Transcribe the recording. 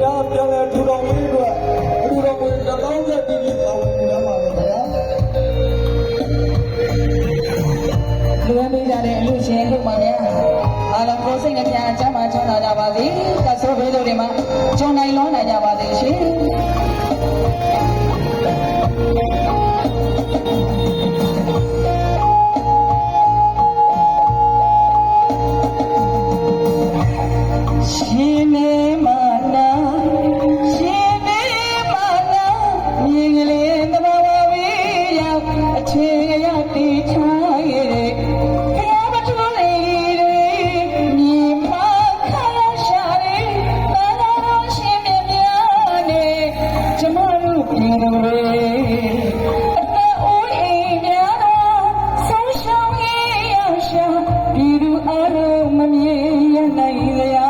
များပြန်လဲထူထောင်ပြီးအတွက်အလူတော်ကိုတကောင်းဆက်ပြီးပြီးဆောင်နေရမှာလေဗျာလူဝဲပေးကြတဲ့အလူရှင်လူမများအားလုံးကိုစိတ်နဲ့ပြန်ချမ်းသာချမ်းသာကြပါစေကဆိုဘေးတို့တွေမှာဂျွန်နိုင်လွန်နိုင်ကြပါစေရှင် ဆုံးရှုံးရရှာပြည်သူအလုံးမမြင်ရနိုင်လျာ